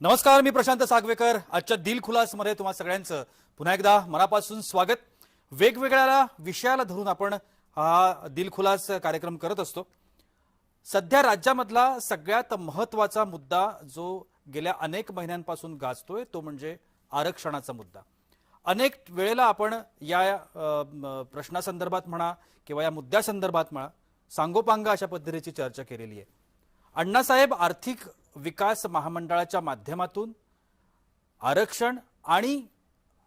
नमस्कार मी प्रशांत सागवेकर. आजच्या दिल खुलासमध्ये तुम्हा सगळ्यांचं पुन्हा एकदा मनापासून स्वागत. वेगवेगळ्या विषयाला धरून आपण हा दिल खुलास कार्यक्रम करत असतो. सध्या राज्यामधला सगळ्यात महत्त्वाचा मुद्दा जो गेल्या अनेक महिन्यांपासून गाजतोय तो म्हणजे आरक्षणाचा मुद्दा. अनेक वेळेला आपण या प्रश्नासंदर्भात म्हणा किंवा या मुद्द्यासंदर्भात म्हणा सांगोपांग अशा पद्धतीची चर्चा केलेली आहे. अण्णासाहेब आर्थिक विकास महामंडळाच्या माध्यमातून आरक्षण आणि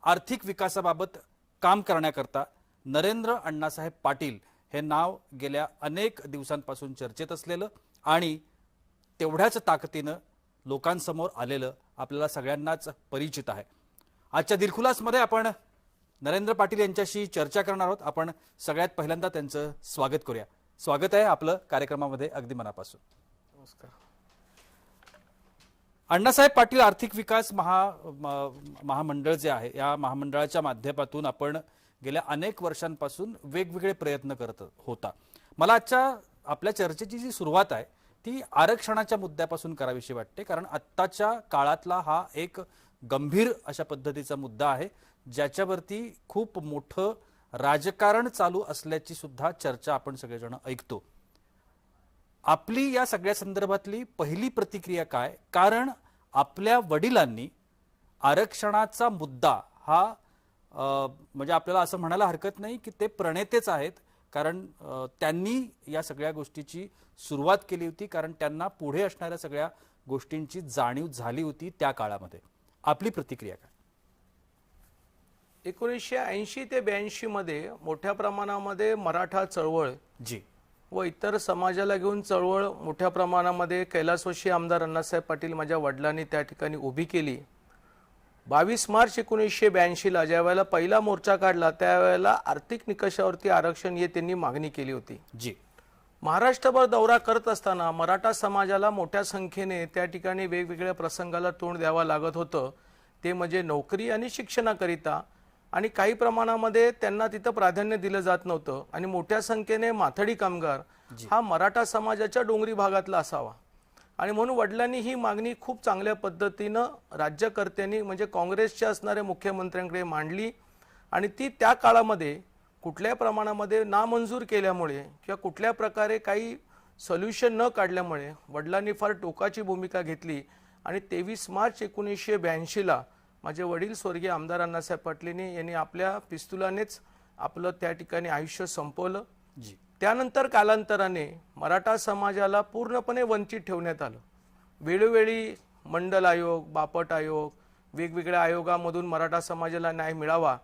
आर्थिक विकासाबाबत काम करण्याकरता नरेंद्र अण्णासाहेब पाटील हे नाव गेल्या अनेक दिवसांपासून चर्चेत असलेलं आणि तेवढ्याच ताकदीनं लोकांसमोर आलेलं आपल्याला सगळ्यांनाच परिचित आहे. आजच्या दिलखुलासमध्ये आपण नरेंद्र पाटील यांच्याशी चर्चा करणार आहोत. आपण सगळ्यात पहिल्यांदा त्यांचं स्वागत करूया. स्वागत आहे आपलं कार्यक्रमामध्ये अगदी मनापासून. नमस्कार. अण्णासाहेब पाटील आर्थिक विकास महा महामंडळ जे आहे या महामंडळाच्या माध्यमातून आपण गेल्या अनेक वर्षांपासून वेगवेगळे प्रयत्न करत होता. मला आजच्या आपल्या चर्चेची जी सुरुवात आहे ती आरक्षणाच्या मुद्द्यापासून करावीशी वाटते कारण आत्ताच्या काळातला हा एक गंभीर अशा पद्धतीचा मुद्दा आहे ज्याच्यावरती खूप मोठं राजकारण चालू असल्याची सुद्धा चर्चा आपण सगळेजण ऐकतो. आपली या सगळ्या संदर्भातली पहिली प्रतिक्रिया काय? कारण आपल्या वडिलांनी आरक्षणाचा मुद्दा हा म्हणजे आपल्याला असं म्हणायला हरकत नाही की ते प्रणेतेच आहेत कारण त्यांनी या सगळ्या गोष्टीची सुरुवात केली होती कारण त्यांना पुढे असणाऱ्या सगळ्या गोष्टींची जाणीव झाली होती त्या काळामध्ये. आपली प्रतिक्रिया काय? एकोणीसशे ऐंशी ते ब्याऐंशी मध्ये मोठ्या प्रमाणामध्ये मराठा चळवळ जी. व इतर समाजाला घेऊन चळवळ मोठ्या प्रमाणामध्ये कैलासवासी आमदार अण्णासाहेब पाटील माझ्या वडिलांनी त्या ठिकाणी उभी केली. बावीस मार्च एकोणीसशे ब्याऐंशीला ज्या वेळेला पहिला मोर्चा काढला त्यावेळेला आर्थिक निकषावरती आरक्षण हे त्यांनी मागणी केली होती. जी. महाराष्ट्रभर दौरा करत असताना मराठा समाजाला मोठ्या संख्येने त्या ठिकाणी वेगवेगळ्या प्रसंगाला तोंड द्यावं लागत होतं. ते म्हणजे नोकरी आणि शिक्षणाकरिता आणि काही प्रमाणामध्ये त्यांना तिथं प्राधान्य दिलं जात नव्हतं. आणि मोठ्या संख्येने माथडी कामगार हा मराठा समाजाच्या डोंगरी भागातला असावा. आणि म्हणून वडिलांनी ही मागणी खूप चांगल्या पद्धतीनं राज्यकर्त्यांनी म्हणजे काँग्रेसच्या असणाऱ्या मुख्यमंत्र्यांकडे मांडली. आणि ती त्या काळामध्ये कुठल्या प्रमाणामध्ये नामंजूर केल्यामुळे किंवा कुठल्या प्रकारे काही सोल्युशन न काढल्यामुळे वडिलांनी फार टोकाची भूमिका घेतली. आणि तेवीस मार्च एकोणीसशे ब्याऐंशीला माझे वडील स्वर्गीय आमदार अण्णासाहेब पाटलीने यांनी आपल्या पिस्तुलानेच आपलं त्या ठिकाणी आयुष्य संपवलं. जी. त्यानंतर कालांतराने मराठा समाजाला पूर्णपणे वंचित ठेवण्यात आलं. वेळोवेळी मंडल आयोग बापट आयोग वेगवेगळ्या आयोगामधून मराठा समाजाला न्याय मिळावा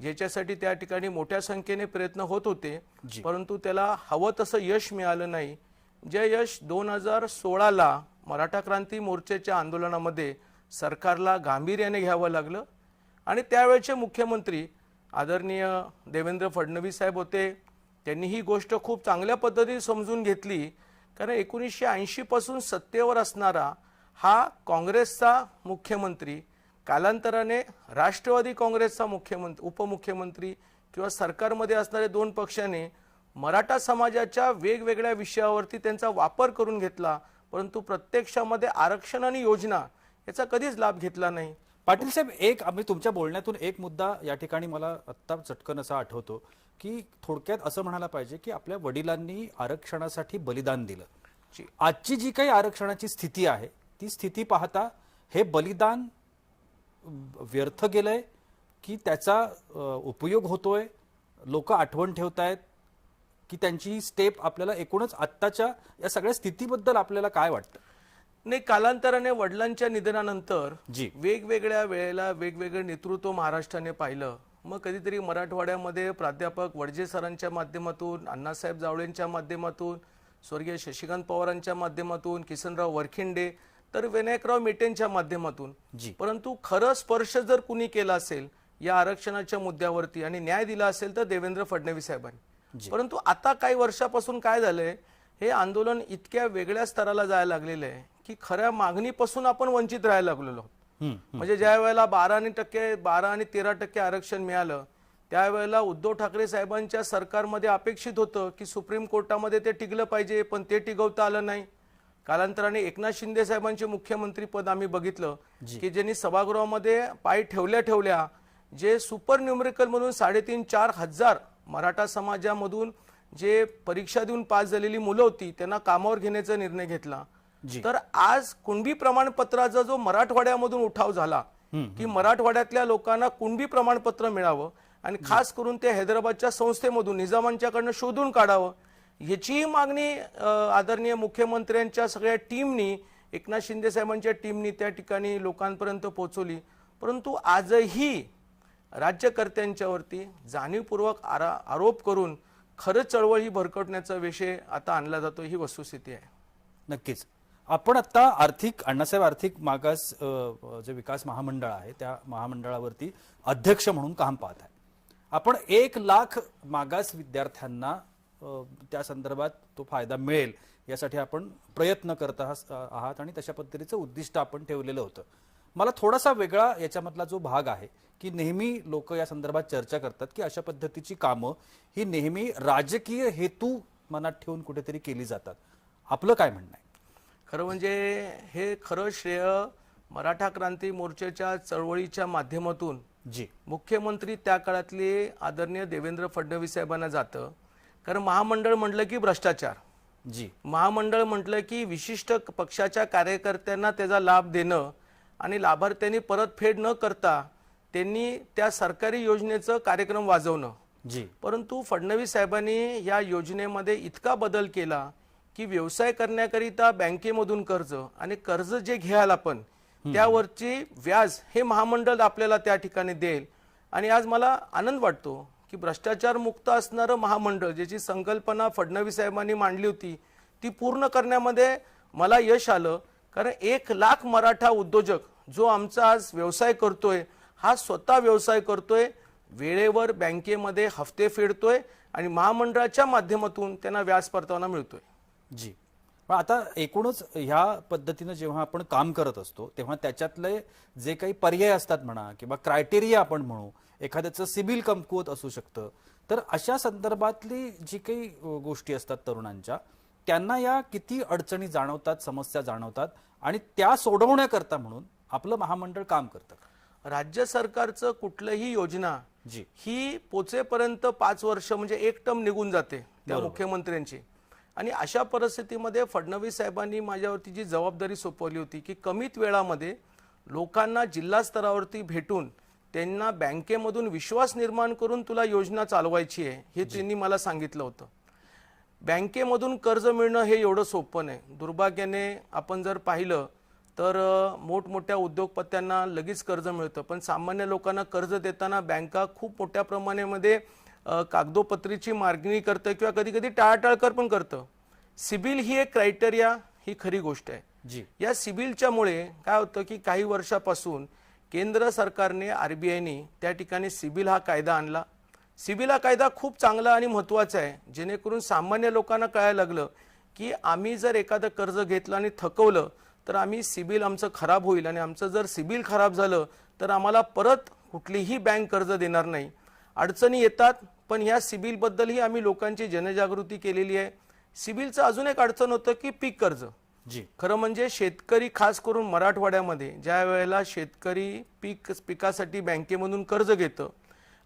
ज्याच्यासाठी त्या ठिकाणी मोठ्या संख्येने प्रयत्न होत होते. परंतु त्याला हवं तसं यश मिळालं नाही. जे यश दोन हजार सोळाला मराठा क्रांती मोर्चाच्या आंदोलनामध्ये सरकारला गांभीर्याने घ्यावं लागलं. आणि त्यावेळचे मुख्यमंत्री आदरणीय देवेंद्र फडणवीस साहेब होते. त्यांनी ही गोष्ट खूप चांगल्या पद्धतीने समजून घेतली. कारण एकोणीसशे ऐंशीपासून सत्तेवर असणारा हा काँग्रेसचा मुख्यमंत्री कालांतराने राष्ट्रवादी काँग्रेसचा मुख्यमंत्री उपमुख्यमंत्री किंवा सरकारमध्ये असणारे दोन पक्षाने मराठा समाजाच्या वेगवेगळ्या विषयावरती त्यांचा वापर करून घेतला. परंतु प्रत्यक्षामध्ये आरक्षण आणि योजना याचा कधीच लाभ घेतला नाही. पाटील साहेब एक आम्ही तुमच्या बोलण्यातून एक मुद्दा या ठिकाणी मला आत्ता चटकन असा आठवतो की थोडक्यात असं म्हणायला पाहिजे की आपल्या वडिलांनी आरक्षणासाठी बलिदान दिलं. आजची जी काही आरक्षणाची स्थिती आहे ती स्थिती पाहता हे बलिदान व्यर्थ गेलंय की त्याचा उपयोग होतोय लोक आठवण ठेवतायत की त्यांची स्टेप आपल्याला एकूणच आत्ताच्या या सगळ्या स्थितीबद्दल आपल्याला काय वाटतं? नाही कालांतराने वडिलांच्या निधनानंतर जी. वेगवेगळ्या वेळेला वेगवेगळे नेतृत्व महाराष्ट्राने पाहिलं मग कधीतरी मराठवाड्यामध्ये प्राध्यापक वडजे सरांच्या माध्यमातून अण्णासाहेब जावळेंच्या माध्यमातून स्वर्गीय शशिकांत पवारांच्या माध्यमातून किसनराव वरखिंडे तर विनायकराव मेटेंच्या माध्यमातून जी. परंतु खरं स्पर्श जर कुणी केला असेल या आरक्षणाच्या मुद्द्यावरती आणि न्याय दिला असेल तर देवेंद्र फडणवीस साहेबांनी परंतु आता काही वर्षापासून काय झालंय हे आंदोलन इतक्या वेगळ्या स्तराला जायला लागलेलं आहे की खऱ्या मागणीपासून आपण वंचित राहायला लागलेलो म्हणजे ज्या वेळेला बारा आणि टक्के बारा आणि तेरा टक्के आरक्षण मिळालं त्यावेळेला उद्धव ठाकरे साहेबांच्या सरकारमध्ये अपेक्षित होतं की सुप्रीम कोर्टामध्ये ते टिकलं पाहिजे पण ते टिकवता आलं नाही कालांतराने एकनाथ शिंदे साहेबांचे मुख्यमंत्री पद आम्ही बघितलं. की ज्यांनी सभागृहामध्ये पाय ठेवल्या ठेवल्या जे सुपर न्यूमरिकल म्हणून साडेतीन चार हजार मराठा समाजामधून जे परीक्षा देऊन पास झालेली मुलं होती त्यांना कामावर घेण्याचा निर्णय घेतला. तर आज कुणबी प्रमाणपत्राचा जो मराठवाड्यामधून उठाव झाला की मराठवाड्यातल्या लोकांना कुणबी प्रमाणपत्र मिळावं आणि खास करून ते हैदराबादच्या संस्थेमधून निजामांच्याकडनं शोधून काढावं ह्याचीही मागणी आदरणीय मुख्यमंत्र्यांच्या सगळ्या टीमनी एकनाथ शिंदे साहेबांच्या टीमनी त्या ठिकाणी लोकांपर्यंत पोहोचवली. परंतु आजही राज्यकर्त्यांच्यावरती जाणीवपूर्वक आरा आरोप करून खरं चळवळ ही भरकटण्याचा विषय आता आणला जातो ही वस्तुस्थिती आहे. नक्कीच. आपण आता आर्थिक अण्णासाहेब आर्थिक मागास जे विकास महामंडळ आहे त्या महामंडळावरती अध्यक्ष म्हणून काम पाहत आहे. आपण एक लाख मागास विद्यार्थ्यांना त्या संदर्भात तो फायदा मिळेल यासाठी आपण प्रयत्न करत आहात आणि तशा पद्धतीचं उद्दिष्ट आपण ठेवलेलं होतं. मला थोडासा वेगळा याच्यामधला जो भाग आहे की नेहमी लोक या संदर्भात चर्चा करतात की अशा पद्धतीची कामं ही नेहमी राजकीय हेतू मनात ठेवून कुठेतरी केली जातात. आपलं काय म्हणणं आहे? खरं म्हणजे हे खरं श्रेय मराठा क्रांती मोर्चाच्या चळवळीच्या माध्यमातून जी. मुख्यमंत्री त्या काळातले आदरणीय देवेंद्र फडणवीस साहेबांना जातं. कारण महामंडळ म्हटलं की भ्रष्टाचार. जी. महामंडळ म्हटलं की विशिष्ट पक्षाच्या कार्यकर्त्यांना त्याचा लाभ देणं आणि लाभार्थ्यांनी परतफेड न करता त्यांनी त्या सरकारी योजनेचं कार्यक्रम वाजवणं. जी. परंतु फडणवीस साहेबांनी या योजनेमध्ये इतका बदल केला की व्यवसाय करण्याकरिता बँकेमधून कर्ज आणि कर्ज जे घ्याल आपण त्यावरची व्याज हे महामंडळ आपल्याला त्या ठिकाणी देईल. आणि आज मला आनंद वाटतो की भ्रष्टाचार मुक्त असणारं महामंडळ ज्याची संकल्पना फडणवीस साहेबांनी मांडली होती ती पूर्ण करण्यामध्ये मला यश आलं. कारण एक लाख मराठा उद्योजक जो आमचा आज व्यवसाय करतोय हा स्वतः व्यवसाय करतोय वेळेवर बँकेमध्ये हफ्ते फेडतोय आणि महामंडळाच्या माध्यमातून त्यांना व्याज परतावा मिळतोय. जी. पण आता एकूणच ह्या पद्धतीनं जेव्हा आपण काम करत असतो तेव्हा त्याच्यातले जे काही पर्याय असतात म्हणा किंवा क्रायटेरिया आपण म्हणू एखाद्याचं सिबिल कमकुवत असू शकतं. तर अशा संदर्भातली जी काही गोष्टी असतात तरुणांच्या त्यांना या किती अडचणी जाणवतात समस्या जाणवतात आणि त्या सोडवण्याकरता म्हणून आपलं महामंडळ काम करतं राज्य सरकारचं कुठलंही योजना जी. ही पोचेपर्यंत पाच वर्ष म्हणजे एक टर्म निघून जाते त्या मुख्यमंत्र्यांची. आणि अशा परिस्थितीमध्ये फडणवीस साहेबांनी माझ्यावरती जी जबाबदारी सोपवली होती की कमीत वेळामध्ये लोकांना जिल्हा स्तरावरती भेटून त्यांना बँकेमधून विश्वास निर्माण करून तुला योजना चालवायची आहे हे त्यांनी मला सांगितलं होतं. बँकेमधून कर्ज मिळणं हे एवढं सोपं नाही. दुर्भाग्याने आपण जर पाहिलं तर मोठमोठ्या उद्योगपत्यांना लगेच कर्ज मिळतं. पण सामान्य लोकांना कर्ज देताना बँका खूप मोठ्या प्रमाणामध्ये कागदोपत्रीची मागणी करतं किंवा कधी कधी टाळाटाळ पण करतं. सिबिल ही एक क्रायटेरिया ही खरी गोष्ट आहे. जी. या सिबिलच्यामुळे काय होतं की काही वर्षापासून केंद्र सरकारने आरबीआयने त्या ठिकाणी सिबिल हा कायदा आणला. सिबिल हा कायदा खूप चांगला आणि महत्त्वाचा आहे. जेणेकरून सामान्य लोकांना कळायला लागलं की आम्ही जर एखादं कर्ज घेतलं आणि थकवलं तर आम्ही सिबिल आमचं खराब होईल आणि आमचं जर सिबिल खराब झालं तर आम्हाला परत कुठलीही बँक कर्ज देणार नाही. अडचणी येतात पण ह्या सिबिलबद्दलही आम्ही लोकांची जनजागृती केलेली आहे. सिबिलचं अजून एक अडचण होतं की पीक कर्ज. जी. खरं म्हणजे शेतकरी खास करून मराठवाड्यामध्ये ज्या वेळेला शेतकरी पीक पिकासाठी बँकेमधून कर्ज घेतं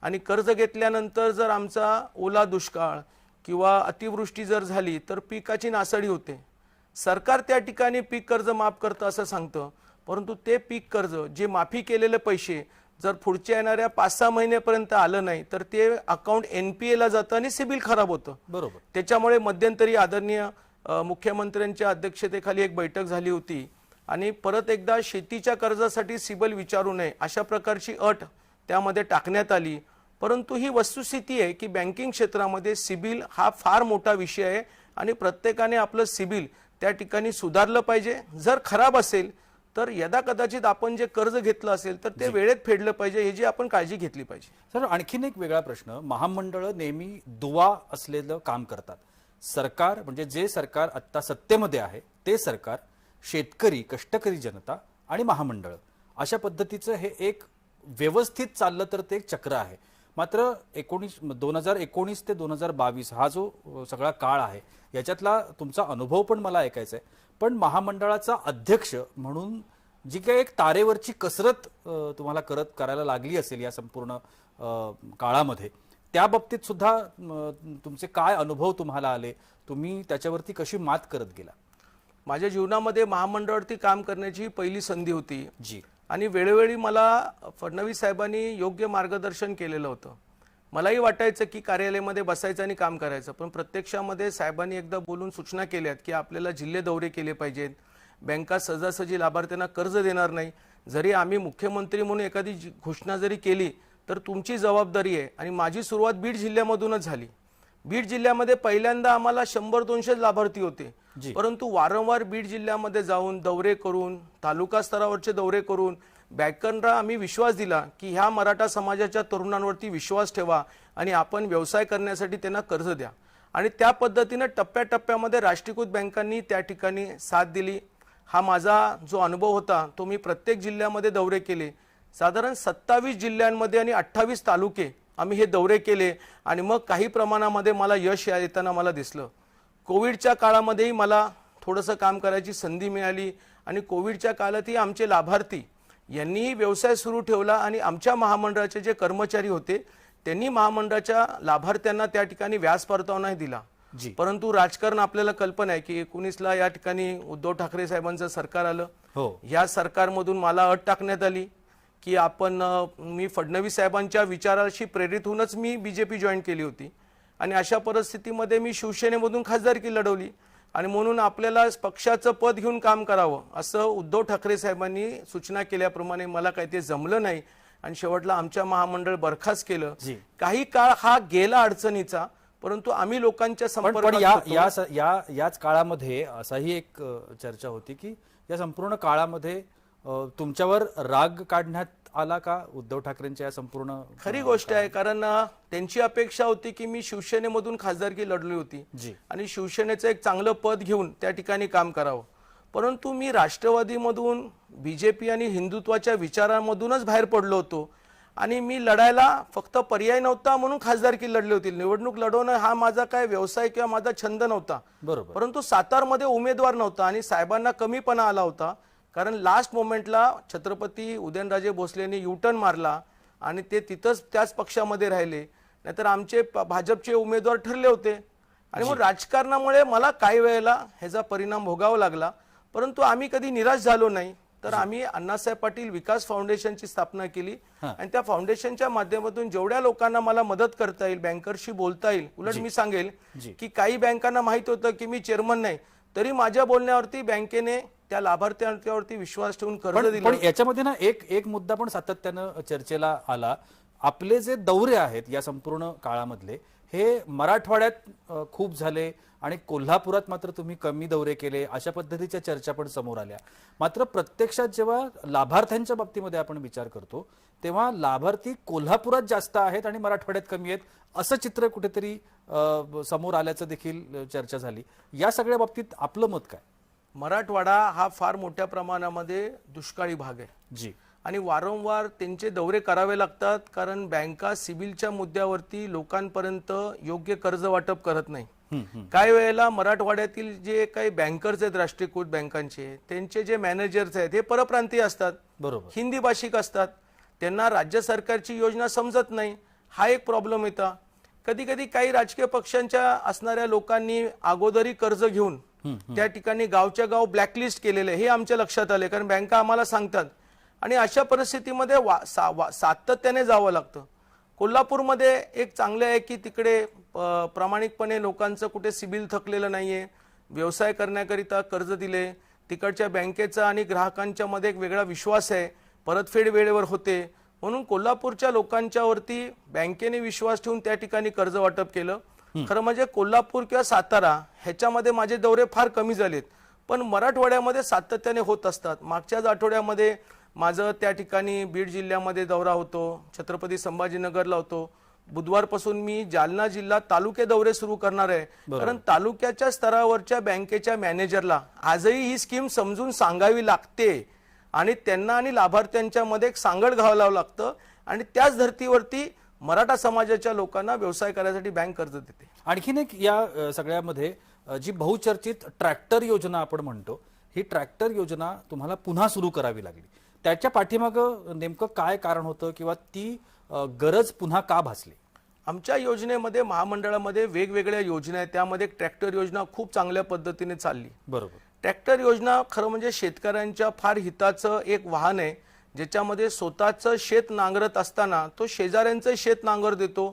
आणि कर्ज घेतल्यानंतर जर आमचा ओला दुष्काळ किंवा अतिवृष्टी जर झाली तर पिकाची नासाडी होते. सरकार त्या ठिकाणी पीक कर्ज माफ करतं असं सांगतं परंतु ते पीक कर्ज जे माफी केलेले पैसे जर पुढच्या येणाऱ्या पाच सहा महिन्यापर्यंत आलं नाही तर ते अकाउंट एन पी एला जातं आणि सिबिल खराब होतं. बरोबर. त्याच्यामुळे मध्यंतरी आदरणीय मुख्यमंत्र्यांच्या अध्यक्षतेखाली एक बैठक झाली होती. आणि परत एकदा शेतीच्या कर्जासाठी सिबल विचारू नये अशा प्रकारची अट त्यामध्ये टाकण्यात आली. परंतु ही वस्तुस्थिती आहे की बँकिंग क्षेत्रामध्ये सिबिल हा फार मोठा विषय आहे आणि प्रत्येकाने आपलं सिबिल त्या ठिकाणी सुधारलं पाहिजे. जर खराब असेल तर यदा कदाचित आपण जे कर्ज घेतलं असेल तर ते वेळेत फेडलं पाहिजे ह्याची आपण काळजी घेतली पाहिजे. सर आणखीन एक वेगळा प्रश्न. महामंडळ नेहमी दुवा असलेलं काम करतात. सरकार म्हणजे जे सरकार आत्ता सत्तेमध्ये आहे ते सरकार शेतकरी कष्टकरी जनता आणि महामंडळ. अशा पद्धतीचं हे एक व्यवस्थित चाललं तर ते एक चक्र आहे. मात्र एकोणीस दोन हजार एकोणीस ते दोन हजार बावीस हा जो सगळा काळ आहे याच्यातला तुमचा अनुभव पण मला ऐकायचा आहे. पण महामंडळाचा अध्यक्ष म्हणून जी काही एक तारेवरची कसरत तुम्हाला करत करायला लागली असेल या संपूर्ण काळामध्ये त्या बाबतीत सुद्धा तुमचे काय अनुभव तुम्हाला आले? तुम्ही त्याच्यावरती कशी मात करत गेला? माझ्या जीवनामध्ये महामंडळावरती काम करण्याची पहिली संधी होती. जी. आणि वेळोवेळी मला फडणवीस साहेबांनी योग्य मार्गदर्शन केलेलं होतं. मलाही वाटायचं की कार्यालयामध्ये बसायचं आणि काम करायचं पण प्रत्यक्षामध्ये साहेबांनी एकदा बोलून सूचना केल्यात की आपल्याला जिल्हे दौरे केले पाहिजेत. बँका सहजासहजी लाभार्थ्यांना कर्ज देणार नाही. जरी आम्ही मुख्यमंत्री म्हणून एखादी घोषणा जरी केली तर तुमची जबाबदारी आहे आणि माझी सुरुवात बीड जिल्ह्यामधूनच झाली. बीड जिल्ह्यामध्ये पहिल्यांदा आम्हाला शंभर दोनशे लाभार्थी होते. परंतु वारंवार बीड जिल्ह्यामध्ये जाऊन दौरे करून तालुका स्तरावरचे दौरे करून बँकांना आम्ही विश्वास दिला की ह्या मराठा समाजाच्या तरुणांवरती विश्वास ठेवा आणि आपण व्यवसाय करण्यासाठी त्यांना कर्ज द्या. आणि त्या पद्धतीनं टप्प्याटप्प्यामध्ये राष्ट्रीयकृत बँकांनी त्या ठिकाणी साथ दिली. हा माझा जो अनुभव होता तो मी प्रत्येक जिल्ह्यामध्ये दौरे केले. साधारण सत्तावीस जिल्ह्यांमध्ये आणि अठ्ठावीस तालुके आम्ही हे दौरे केले आणि मग काही प्रमाणामध्ये मला यश या- येताना मला दिसलं. कोविडच्या काळामध्येही मला थोडंसं काम करायची संधी मिळाली आणि कोविडच्या काळातही आमचे लाभार्थी यांनीही व्यवसाय सुरू ठेवला आणि आमच्या महामंडळाचे जे कर्मचारी होते त्यांनी महामंडळाच्या लाभार्थ्यांना त्या ठिकाणी व्याज परतावा नाही दिला. जी. परंतु राजकारण आपल्याला कल्पना आहे की एकोणीसला या ठिकाणी उद्धव ठाकरे साहेबांचं सरकार आलं. हो. या सरकारमधून मला अट टाकण्यात आली की आपण मी फडणवीस साहेबांच्या विचाराशी प्रेरित होऊनच मी बीजेपी जॉईन केली होती. आणि अशा परिस्थितीमध्ये मी शिवसेनेमधून खासदारकी लढवली आणि म्हणून आपल्याला पक्षाचं पद घेऊन काम करावं असं उद्धव ठाकरे साहेबांनी सूचना केल्याप्रमाणे मला काही ते जमलं नाही आणि शेवटला आमच्या महामंडळ बरखास्त केलं. काही काळ हा गेला अडचणीचा परंतु आम्ही लोकांच्या संपर्कात या. या या याच काळामध्ये असाही एक चर्चा होती की या संपूर्ण काळामध्ये तुमच्यावर राग काढण्यात आला का उद्धव ठाकरेंच्या या संपूर्ण खरी गोष्ट आहे कारण त्यांची अपेक्षा होती की मी शिवसेनेमधून खासदारकी लढली होती. जी. आणि शिवसेनेचं एक चांगलं पद घेऊन त्या ठिकाणी काम करावं. परंतु मी राष्ट्रवादीमधून बीजेपी आणि हिंदुत्वाच्या विचारांमधूनच बाहेर पडलो होतो. आणि मी लढायला फक्त पर्याय नव्हता म्हणून खासदारकी लढली होती. निवडणूक लढवणं हा माझा काय व्यवसाय किंवा माझा छंद नव्हता. बरोबर. परंतु सातारमध्ये उमेदवार नव्हता आणि साहेबांना कमीपणा आला होता. कारण लास्ट मोमेंटला छत्रपती उदयनराजे भोसलेंनी युटर्न मारला आणि ते तिथंच त्याच पक्षामध्ये राहिले. नाहीतर आमचे भाजपचे उमेदवार ठरले होते. आणि मग राजकारणामुळे मला काही वेळेला ह्याचा परिणाम भोगावा लागला. परंतु आम्ही कधी निराश झालो नाही. तर आम्ही अण्णासाहेब पाटील विकास फाउंडेशनची स्थापना केली. आणि त्या फाउंडेशनच्या माध्यमातून जेवढ्या लोकांना मला मदत करता येईल बँकरशी बोलता येईल उलट मी सांगेल. की काही बँकांना माहीत होतं की मी चेअरमन नाही. तरी माझ्या बोलण्यावरती बँकेने त्या लाभार्थ्यांवरती विश्वास ठेवून कर्ज पण दिलं. पण याच्यामध्ये ना एक एक मुद्दा पण सातत्यानं चर्चेला आला. आपले जे दौरे आहेत या संपूर्ण काळामधले हे मराठवाड्यात अ, खूप झाले आणि कोल्हापुरात मात्र तुम्ही कमी दौरे केले अशा पद्धतीच्या चर्चा पण समोर आल्या. मात्र प्रत्यक्षात जेव्हा लाभार्थ्यांच्या बाबतीमध्ये आपण विचार करतो तेव्हा लाभार्थी कोल्हापुरात जास्त आहेत आणि मराठवाड्यात कमी आहेत असं चित्र कुठेतरी अ, समोर आल्याचं देखील चर्चा झाली. या सगळ्या बाबतीत आपलं मत काय? मराठवाडा हा फार मोठ्या प्रमाणामध्ये दुष्काळी भाग आहे. जी. आणि वारंवार त्यांचे दौरे करावे लागतात कारण बँका सिबिलच्या मुद्द्यावरती लोकांपर्यंत योग्य कर्ज वाटप करत नाही. काही वेळेला मराठवाड्यातील जे काही बँकर्स आहेत राष्ट्रीयकृत बँकांचे त्यांचे जे मॅनेजर्स आहेत हे परप्रांतीय असतात. बरोबर. हिंदी भाषिक असतात. त्यांना राज्य सरकारची योजना समजत नाही. हा एक प्रॉब्लेम येता. कधी कधी काही राजकीय पक्षांच्या असणाऱ्या लोकांनी अगोदरी कर्ज घेऊन त्या ठिकाणी गावच्या गाव ब्लॅकलिस्ट केलेले आहे, हे आमच्या लक्षात आले कारण बँका आम्हाला सांगतात. आणि अशा परिस्थितीमध्ये वा- सा- वा- सातत्याने जावं लागतं. कोल्हापूरमध्ये एक चांगलं आहे की तिकडे प्रामाणिकपणे लोकांचं कुठे सिबिल थकलेलं नाहीये. व्यवसाय करण्याकरिता कर्ज दिले. तिकडच्या बँकेचा आणि ग्राहकांच्या मध्ये एक वेगळा विश्वास आहे. परतफेड वेळेवर होते. म्हणून कोल्हापूरच्या लोकांच्यावरती बँकेने विश्वास ठेवून त्या ठिकाणी कर्ज वाटप केलं. खरं म्हणजे कोल्हापूर किंवा सातारा ह्याच्यामध्ये माझे दौरे फार कमी झालेत. पण मराठवाड्यामध्ये सातत्याने होत असतात. मागच्याच आठवड्यामध्ये माझं त्या ठिकाणी बीड जिल्ह्यामध्ये दौरा होतो. छत्रपती संभाजीनगरला होतो. बुधवारपासून मी जालना जिल्हा तालुके दौरे सुरू करणार आहे. कारण तालुक्याच्या स्तरावरच्या बँकेच्या मॅनेजरला आजही ही स्कीम समजून सांगावी लागते. आणि त्यांना आणि लाभार्थ्यांच्या मध्ये एक सांगड घालावं लागतं. आणि त्याच धर्तीवरती मराठा समाजाच्या लोकांना व्यवसाय करायसाठी बँक कर्ज देते. आणखीन एक या सगळ्यामध्ये जी बहुचर्चित ट्रॅक्टर योजना आपण म्हणतो ही ट्रॅक्टर योजना तुम्हाला पुन्हा सुरू करावी लागली. त्याच्या पाठीमागं नेमकं काय कारण होतं किंवा ती गरज पुन्हा का भासली? आमच्या योजनेमध्ये महामंडळामध्ये वेगवेगळ्या योजना आहेत. त्यामध्ये ट्रॅक्टर योजना खूप चांगल्या पद्धतीने चालली. बरोबर. ट्रॅक्टर योजना खरं म्हणजे शेतकऱ्यांच्या फार हिताचं एक वाहन आहे. ज्याच्यामध्ये स्वतःचं शेत नांगरत असताना तो शेजाऱ्यांचं शेत नांगर देतो.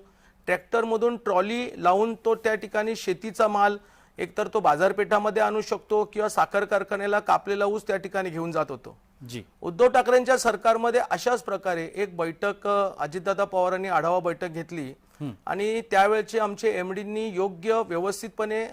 ट्रॅक्टरमधून ट्रॉली लावून तो त्या ठिकाणी शेतीचा माल एकतर तो बाजारपेठामध्ये आणू शकतो किंवा साखर कारखान्याला कापलेला ऊस त्या ठिकाणी घेऊन जात होतो. जी. उद्धव ठाकरेंच्या सरकारमध्ये अशाच प्रकारे एक बैठक अजितदादा पवारांनी आढावा बैठक घेतली. आणि त्यावेळचे आमचे एमडींनी योग्य व्यवस्थितपणे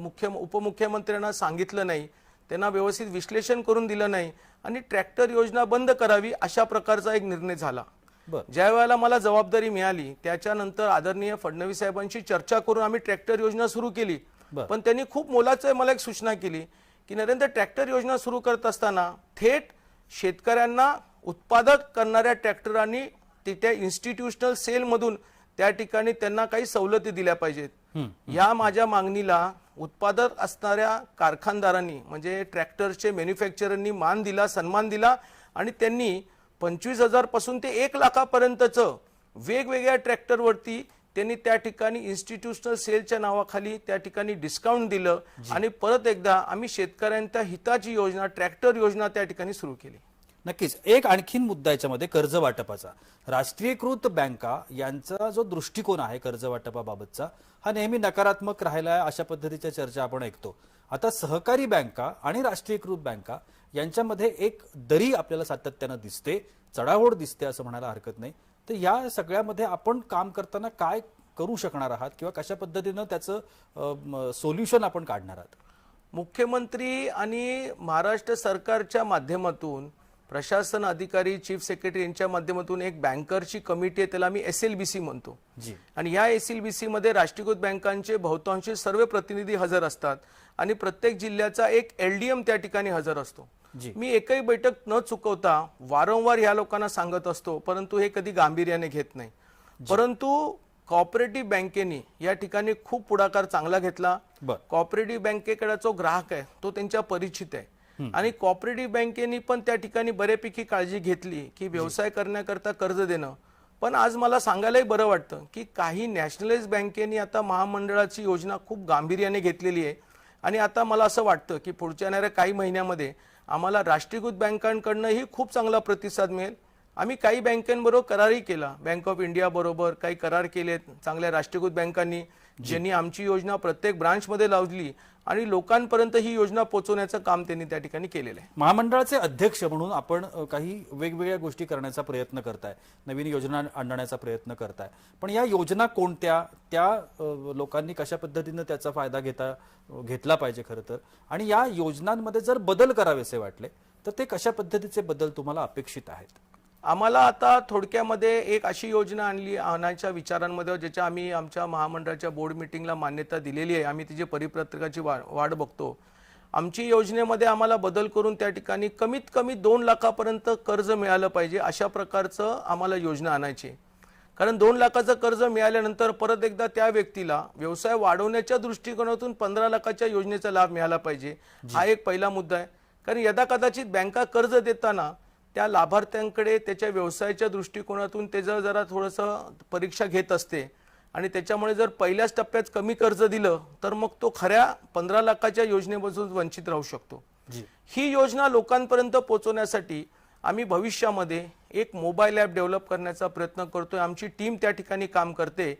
मुख्य उपमुख्यमंत्र्यांना सांगितलं नाही. त्यांना व्यवस्थित विश्लेषण करून दिलं नाही आणि ट्रॅक्टर योजना बंद करावी अशा प्रकारचा एक निर्णय झाला. ज्या वेळेला मला जबाबदारी मिळाली त्याच्यानंतर आदरणीय फडणवीस साहेबांशी चर्चा करून आम्ही ट्रॅक्टर योजना सुरू केली. पण त्यांनी खूप मोलाचं मला एक सूचना केली की नरेंद्र ट्रॅक्टर योजना सुरू करत असताना थेट शेतकऱ्यांना उत्पादक करणाऱ्या ट्रॅक्टरांनी ते त्या इन्स्टिट्यूशनल सेलमधून त्या ठिकाणी त्यांना काही सवलती दिल्या पाहिजेत. या माझ्या मागणीला उत्पादक असणाऱ्या कारखानदारांनी म्हणजे ट्रॅक्टरचे मॅन्युफॅक्चररनी मान दिला सन्मान दिला आणि त्यांनी पंचवीस हजारपासून ते एक लाखापर्यंतचं वेगवेगळ्या ट्रॅक्टरवरती त्यांनी त्या ठिकाणी इन्स्टिट्यूशनल सेलच्या नावाखाली त्या ठिकाणी डिस्काउंट दिलं आणि परत एकदा आम्ही शेतकऱ्यांच्या हिताची योजना ट्रॅक्टर योजना त्या ठिकाणी सुरू केली. नक्कीच. एक आणखीन मुद्दा याच्यामध्ये कर्ज वाटपाचा राष्ट्रीयकृत बँका यांचा जो दृष्टिकोन आहे कर्ज वाटपाबाबतचा हा नेहमी नकारात्मक राहिला आहे अशा पद्धतीच्या चर्चा आपण ऐकतो. आता सहकारी बँका आणि राष्ट्रीयकृत बँका यांच्यामध्ये एक दरी आपल्याला सातत्यानं दिसते चढाओढ दिसते असं म्हणायला हरकत नाही. तर या सगळ्यामध्ये आपण काम करताना काय करू शकणार आहात किंवा कशा पद्धतीनं त्याचं सोल्युशन आपण काढणार आहात? मुख्यमंत्री आणि महाराष्ट्र सरकारच्या माध्यमातून प्रशासन अधिकारी चीफ सेक्रेटरी यांच्या माध्यमातून एक बँकरची कमिटी आहे त्याला आम्ही एस एल बी सी म्हणतो. जी. आणि या एस एल बी सी मध्ये राष्ट्रीयकृत बँकांचे बहुतांशी सर्व प्रतिनिधी हजर असतात आणि प्रत्येक जिल्ह्याचा एक एलडीएम त्या ठिकाणी हजर असतो. जी. मी एकही बैठक न चुकवता वारंवार ह्या लोकांना सांगत असतो परंतु हे कधी गांभीर्याने घेत नाही. परंतु कॉपरेटिव्ह बँकेनी या ठिकाणी खूप पुढाकार चांगला घेतला. कॉपरेटिव्ह बँकेकडे जो ग्राहक आहे तो त्यांच्या परिचित आहे. आणि कॉपरेटिव्ह बँकेनी पण त्या ठिकाणी बऱ्यापैकी काळजी घेतली की व्यवसाय करण्याकरता कर्ज देणं. पण आज मला सांगायलाही बरं वाटतं की काही नॅशनलाइज बँकेनी आता महामंडळाची योजना खूप गांभीर्याने घेतलेली आहे. आणि आता मला असं वाटतं की पुढच्या येणाऱ्या काही महिन्यामध्ये आम्हाला राष्ट्रीयकृत बँकांकडनंही खूप चांगला प्रतिसाद मिळेल. आम्ही काही बँकांबरोबर करारही केला. बँक ऑफ इंडिया बरोबर काही करार केलेत. चांगल्या राष्ट्रीयकृत बँकांनी ज्यांनी आमची योजना प्रत्येक ब्रांचमध्ये लावली. आणि लोकांपर्यंत ही योजना पोहोचवण्याचं काम त्यांनी त्या ठिकाणी केलेलं आहे. महामंडळाचे अध्यक्ष म्हणून आपण काही वेगवेगळ्या गोष्टी करण्याचा प्रयत्न करताय. नवीन योजना आणण्याचा प्रयत्न करताय. पण या योजना कोणत्या? त्या लोकांनी कशा पद्धतीनं त्याचा फायदा घेता घेतला पाहिजे खरं तर? आणि या योजनांमध्ये जर बदल करावेसे वाटले तर ते कशा पद्धतीचे बदल तुम्हाला अपेक्षित आहेत? आम्हाला आता थोडक्यामध्ये एक अशी योजना आणली आणायच्या विचारांमध्ये ज्याच्या आम्ही आमच्या महामंडळाच्या बोर्ड मिटिंगला मान्यता दिलेली आहे. आम्ही तिची परिपत्रकाची वा वाट बघतो. आमची योजनेमध्ये आम्हाला बदल करून त्या ठिकाणी कमीत कमी दोन लाखापर्यंत कर्ज मिळालं पाहिजे अशा प्रकारचं आम्हाला योजना आणायची. कारण दोन लाखाचं कर्ज मिळाल्यानंतर परत एकदा त्या व्यक्तीला व्यवसाय वाढवण्याच्या दृष्टिकोनातून पंधरा लाखाच्या योजनेचा लाभ मिळाला पाहिजे. हा एक पहिला मुद्दा आहे. कारण यदा कदाचित बँका कर्ज देताना त्या लाभार्थ्यांकडे त्याच्या व्यवसायाच्या दृष्टिकोनातून त्याचं जरा थोडंसं परीक्षा घेत असते आणि त्याच्यामुळे जर पहिल्याच टप्प्यात कमी कर्ज दिलं तर मग तो खऱ्या पंधरा लाखाच्या योजनेपासून वंचित राहू शकतो. ही योजना लोकांपर्यंत पोहोचवण्यासाठी आम्ही भविष्यामध्ये एक मोबाईल ॲप डेव्हलप करण्याचा प्रयत्न करतोय. आमची टीम त्या ठिकाणी काम करते.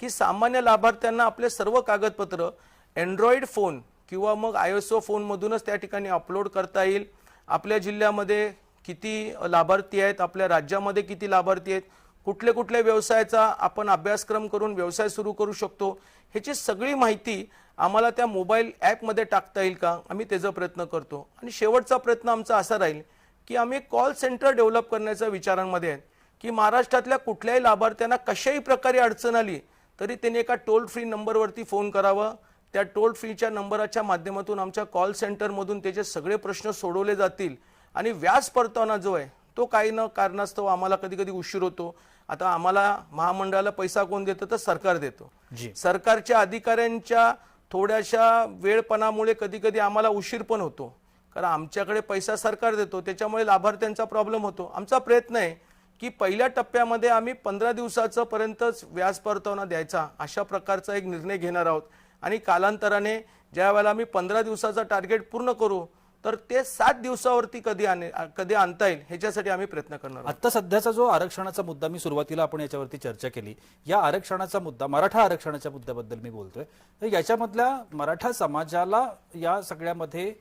की सामान्य लाभार्थ्यांना आपले सर्व कागदपत्र अँड्रॉइड फोन किंवा मग आय एस ओ फोनमधूनच त्या ठिकाणी अपलोड करता येईल. आपल्या जिल्ह्यामध्ये किती लाभार्थी आहेत आपल्या राज्यामध्ये किती लाभार्थी आहेत कुठले कुठल्या व्यवसायाचा आपण अभ्यासक्रम करून व्यवसाय सुरू करू शकतो ह्याची सगळी माहिती आम्हाला त्या मोबाईल ॲपमध्ये टाकता येईल का? आम्ही त्याचा प्रयत्न करतो. आणि शेवटचा प्रयत्न आमचा असा राहील की आम्ही कॉल सेंटर डेव्हलप करण्याच्या विचारांमध्ये आहेत की महाराष्ट्रातल्या कुठल्याही लाभार्थ्यांना कशाही प्रकारे अडचण आली तरी त्यांनी एका टोल फ्री नंबरवरती फोन करावा. त्या टोल फ्रीच्या नंबराच्या माध्यमातून आमच्या कॉल सेंटरमधून त्याचे सगळे प्रश्न सोडवले जातील. आणि व्याज परतावा जो आहे तो काही न कारणास्तव आम्हाला कधी कधी उशीर होतो. आता आम्हाला महामंडळाला पैसा कोण देतं तर सरकार देतो. जी. सरकारच्या अधिकाऱ्यांच्या थोड्याशा वेळपणामुळे कधी कधी आम्हाला उशीर पण होतो. कारण आमच्याकडे पैसा सरकार देतो त्याच्यामुळे लाभार्थ्यांचा प्रॉब्लेम होतो. आमचा प्रयत्न आहे की पहिल्या टप्प्यामध्ये आम्ही पंधरा दिवसाचं पर्यंतच व्याज परतावा द्यायचा अशा प्रकारचा एक निर्णय घेणार आहोत. आणि कालांतराने ज्या वेळेला आम्ही पंधरा दिवसाचा टार्गेट पूर्ण करू तर ते सात दिवसावरती कधी आणे कधी आणता येईल ह्याच्यासाठी आम्ही प्रयत्न करणार आता सध्याचा जो आरक्षणाचा मुद्दा मी सुरुवातीला आपण याच्यावरती चर्चा केली या आरक्षणाचा मुद्दा मराठा आरक्षणाच्या मुद्द्याबद्दल मी बोलतोय. तर याच्यामधल्या मराठा समाजाला या सगळ्यामध्ये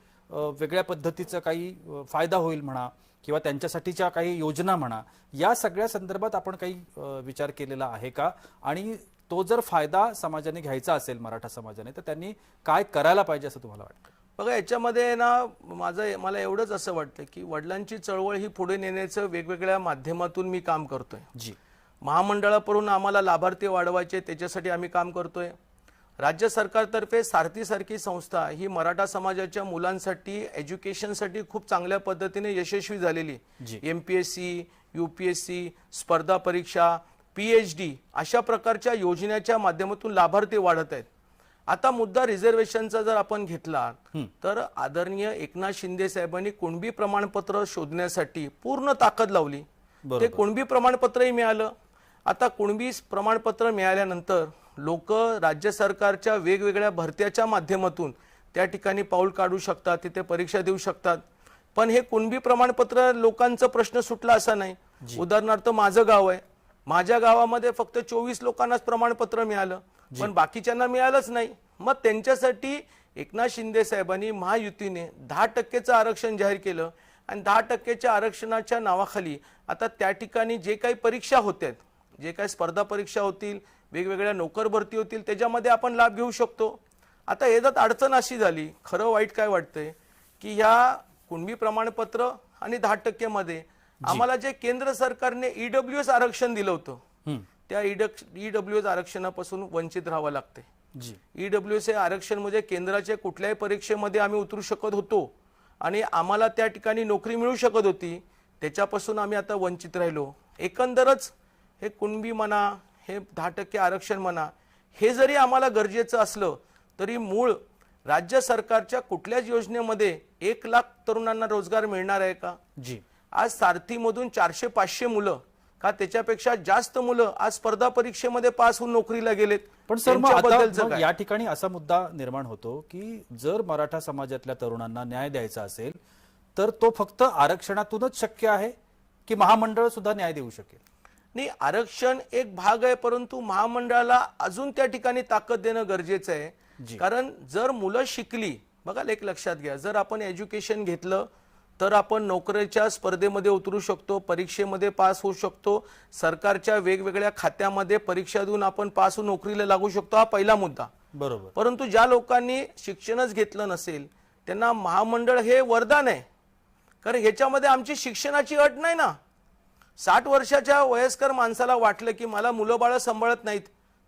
वेगळ्या पद्धतीचा काही फायदा होईल म्हणा किंवा त्यांच्यासाठीच्या काही योजना म्हणा या सगळ्या संदर्भात आपण काही विचार केलेला आहे का? आणि तो जर फायदा समाजाने घ्यायचा असेल मराठा समाजाने तर त्यांनी काय करायला पाहिजे असं तुम्हाला वाटतं? बघा याच्यामध्ये ना माझं मला एवढंच असं वाटतं की वडिलांची चळवळ ही पुढे नेण्याचं वेगवेगळ्या माध्यमातून मी काम करतोय. जी. महामंडळाकडून आम्हाला लाभार्थी वाढवायचे त्याच्यासाठी आम्ही काम करतोय. राज्य सरकारतर्फे सारथीसारखी संस्था ही मराठा समाजाच्या मुलांसाठी एज्युकेशनसाठी खूप चांगल्या पद्धतीने यशस्वी झालेली. जी. M P S C U P S C स्पर्धा परीक्षा पी एच डी अशा प्रकारच्या योजनेच्या माध्यमातून लाभार्थी वाढत आहेत. आता मुद्दा रिझर्वेशनचा जर आपण घेतला तर आदरणीय एकनाथ शिंदे साहेबांनी कुणबी प्रमाणपत्र शोधण्यासाठी पूर्ण ताकद लावली. ते कुणबी प्रमाणपत्रही मिळालं. आता कुणबी प्रमाणपत्र मिळाल्यानंतर लोक राज्य सरकारच्या वेगवेगळ्या भरत्याच्या माध्यमातून त्या ठिकाणी पाऊल काढू शकतात तिथे परीक्षा देऊ शकतात. पण हे कुणबी प्रमाणपत्र लोकांचा प्रश्न सुटला असा नाही. उदाहरणार्थ माझं गाव आहे. माझ्या गावामध्ये फक्त चोवीस लोकांनाच प्रमाणपत्र मिळालं. पण बाकीच्यांना मिळालंच नाही. मग त्यांच्यासाठी एकनाथ शिंदे साहेबांनी महायुतीने दहा टक्केचं आरक्षण जाहीर केलं आणि दहा टक्केच्या आरक्षणाच्या नावाखाली आता त्या ठिकाणी जे काही परीक्षा होत्यात जे काही स्पर्धा परीक्षा होतील वेगवेगळ्या नोकर भरती होतील त्याच्यामध्ये आपण लाभ घेऊ शकतो. आता याच्यात अडचण अशी झाली खरं वाईट काय वाटतंय की ह्या कुणबी प्रमाणपत्र आणि दहा टक्केमध्ये आम्हाला जे केंद्र सरकारने ईडब्ल्यू एस आरक्षण दिलं होतं. त्या ईडब्ल्यू एस आरक्षणापासून वंचित राहावं लागते जी. ईडब्ल्यू एस हे आरक्षण म्हणजे केंद्राच्या कुठल्याही परीक्षेमध्ये आम्ही उतरू शकत होतो आणि आम्हाला त्या ठिकाणी नोकरी मिळू शकत होती त्याच्यापासून आम्ही आता वंचित राहिलो. एकंदरच हे कुणबी म्हणा हे दहा टक्के आरक्षण म्हणा हे जरी आम्हाला गरजेचं असलं तरी मूळ राज्य सरकारच्या कुठल्याच योजनेमध्ये एक लाख तरुणांना रोजगार मिळणार आहे का? जी. आज सारथीमधून चारशे पाचशे मुलं का त्याच्यापेक्षा जास्त मुलं आज स्पर्धा परीक्षेमध्ये पास होऊन नोकरीला गेलेत. पण सर मग? या ठिकाणी असा मुद्दा निर्माण होतो की जर मराठा समाजातल्या तरुणांना न्याय द्यायचा असेल तर तो फक्त आरक्षणातूनच शक्य आहे की महामंडळ सुद्धा न्याय देऊ शकेल? नाही आरक्षण एक भाग आहे परंतु महामंडळाला अजून त्या ठिकाणी ताकद देणं गरजेचं आहे. कारण जर मुलं शिकली बघा एक लक्षात घ्या जर आपण एज्युकेशन घेतलं तर आपण नोकरीच्या स्पर्धेमध्ये उतरू शकतो परीक्षेमध्ये पास होऊ शकतो. सरकारच्या वेगवेगळ्या खात्यामध्ये परीक्षा देऊन आपण पास होऊन नोकरीला लागू शकतो हा पहिला मुद्दा. बरोबर. परंतु ज्या लोकांनी शिक्षणच घेतलं नसेल त्यांना महामंडळ हे वरदान आहे. कारण ह्याच्यामध्ये आमची शिक्षणाची अट नाही ना. साठ वर्षाच्या वयस्कर माणसाला वाटलं की मला मुलं बाळं सांभाळत नाहीत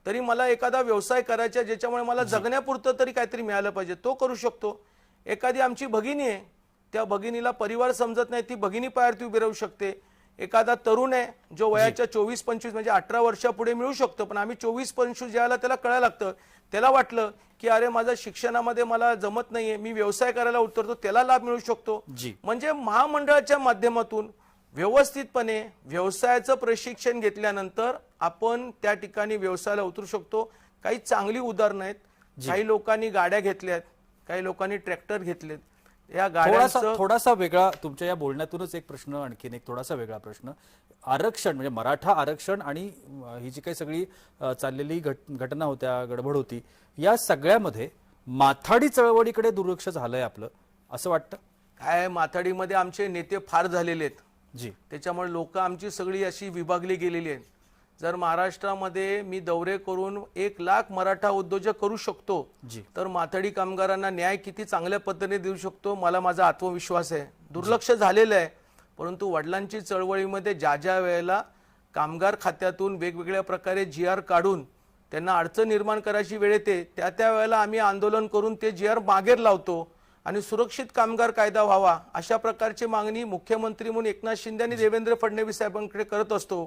तरी मला एखादा व्यवसाय करायचा ज्याच्यामुळे मला जगण्यापुरतं तरी काहीतरी मिळालं पाहिजे तो करू शकतो. एखादी आमची भगिनी आहे त्या भगिनीला परिवार समजत नाही ती भगिनी पायावरती उभी राहू शकते. एखादा तरुण आहे जो वयाच्या चोवीस पंचवीस म्हणजे अठरा वर्षापुढे मिळू शकतो पण आम्ही चोवीस पंचवीस ज्याला त्याला कळायला लागतं त्याला वाटलं की अरे माझं शिक्षणामध्ये मला जमत नाहीये मी व्यवसाय करायला उतरतो त्याला लाभ मिळू शकतो. जी. म्हणजे महामंडळाच्या माध्यमातून व्यवस्थितपणे व्यवसायाचं प्रशिक्षण घेतल्यानंतर आपण त्या ठिकाणी व्यवसायाला उतरू शकतो. काही चांगली उदाहरणं आहेत. काही लोकांनी गाड्या घेतल्यात काही लोकांनी ट्रॅक्टर घेतलेत. या थोडासा थोडासा वेगळा तुमच्या या बोलण्यातूनच एक प्रश्न आणखीन एक थोडासा वेगळा प्रश्न. आरक्षण म्हणजे मराठा आरक्षण आणि ही जी काही सगळी चाललेली घट- घटना होत्या गडबड होती या सगळ्यामध्ये माथाडी चळवळीकडे दुर्लक्ष झालंय आपलं असं वाटतं? काय माथाडीमध्ये आमचे नेते फार झालेले आहेत. जी. त्याच्यामुळे लोक आमची सगळी अशी विभागली गेलेली आहेत. जर महाराष्ट्रामध्ये मी दौरे करून एक लाख मराठा उद्योजक करू शकतो जी. तर माथाडी कामगारांना न्याय किती चांगल्या पद्धतीने देऊ शकतो मला माझा आत्मविश्वास आहे. दुर्लक्ष झालेलं आहे परंतु वडिलांची चळवळीमध्ये ज्या ज्या वेळेला कामगार खात्यातून वेगवेगळ्या प्रकारे जी आर काढून त्यांना अडचण निर्माण करायची वेळ येते त्या त्या वेळेला आम्ही आंदोलन करून ते जी आर मागेर लावतो आणि सुरक्षित कामगार कायदा व्हावा अशा प्रकारची मागणी मुख्यमंत्री म्हणून एकनाथ शिंदे आणि देवेंद्र फडणवीस साहेबांकडे करत असतो.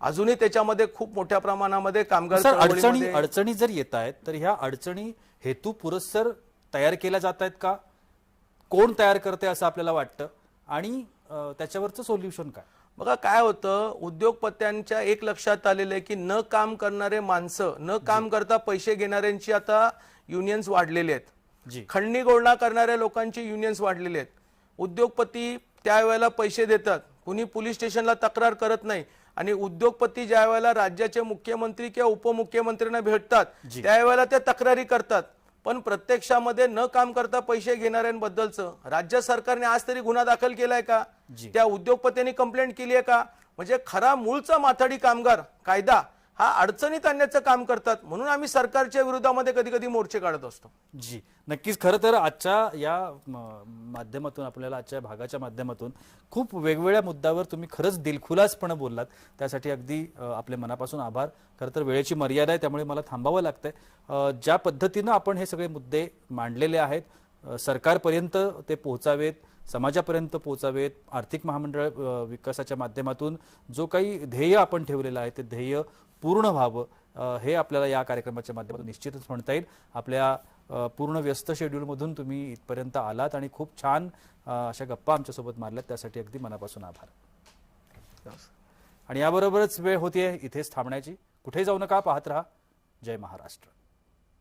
अजूनही त्याच्यामध्ये खूप मोठ्या प्रमाणामध्ये कामगार अडचणी अडचणी जर येत आहेत तर ह्या अडचणी हेतू पुरस्सर तयार केल्या जात आहेत का? कोण तयार करते असं आपल्याला वाटतं? आणि त्याच्यावरचं सोल्युशन काय? बघा काय होतं उद्योगपत्यांच्या एक लक्षात आलेलं आहे की न काम करणारे माणसं न काम करता पैसे घेणाऱ्यांची आता युनियन्स वाढलेले आहेत. खंडणी गोळणा करणाऱ्या लोकांची युनियन्स वाढलेले आहेत. उद्योगपती त्यावेळेला पैसे देतात. कुणी पोलीस स्टेशनला तक्रार करत नाही. आणि उद्योगपती ज्या वेळेला राज्याचे मुख्यमंत्री किंवा उपमुख्यमंत्र्यांना भेटतात. त्यावेळेला ते तक्रारी करतात पण प्रत्यक्षामध्ये न काम करता पैसे घेणाऱ्यांबद्दलचं राज्य सरकारने आज तरी गुन्हा दाखल केलाय का. त्या उद्योगपत्यांनी कंप्लेंट केली आहे का म्हणजे खरा मूळचा माथाडी कामगार कायदा हा अडचणीत आणण्याचं काम करतात. म्हणून आम्ही सरकारच्या विरोधामध्ये कधी कधी मोर्चे काढत असतो. जी. नक्कीच खरं तर आजच्या या माध्यमातून आपल्याला आजच्या भागाच्या माध्यमातून खूप वेगवेगळ्या मुद्द्यावर तुम्ही खरंच दिलखुलासपणे बोललात. त्यासाठी अगदी आपले मनापासून आभार. खरं तर वेळेची मर्यादा आहे त्यामुळे मला थांबावं लागतंय. ज्या पद्धतीनं आपण हे सगळे मुद्दे मांडलेले आहेत सरकारपर्यंत ते पोहोचावेत समाजापर्यंत पोहोचावेत आर्थिक महामंडळ विकासाच्या माध्यमातून जो काही ध्येय आपण ठेवलेलं आहे ते ध्येय पूर्ण व्हावं हे आपल्याला या कार्यक्रमाच्या माध्यमातून निश्चितच म्हणता येईल. आपल्या पूर्ण व्यस्त शेड्यूलमधून तुम्ही इथपर्यंत आलात आणि खूप छान अशा गप्पा आमच्यासोबत मारल्यात. त्यासाठी अगदी मनापासून आभार. आणि याबरोबरच वेळ होतीये इथेच थांबण्याची. कुठे जाऊ नका पाहत राहा. जय महाराष्ट्र.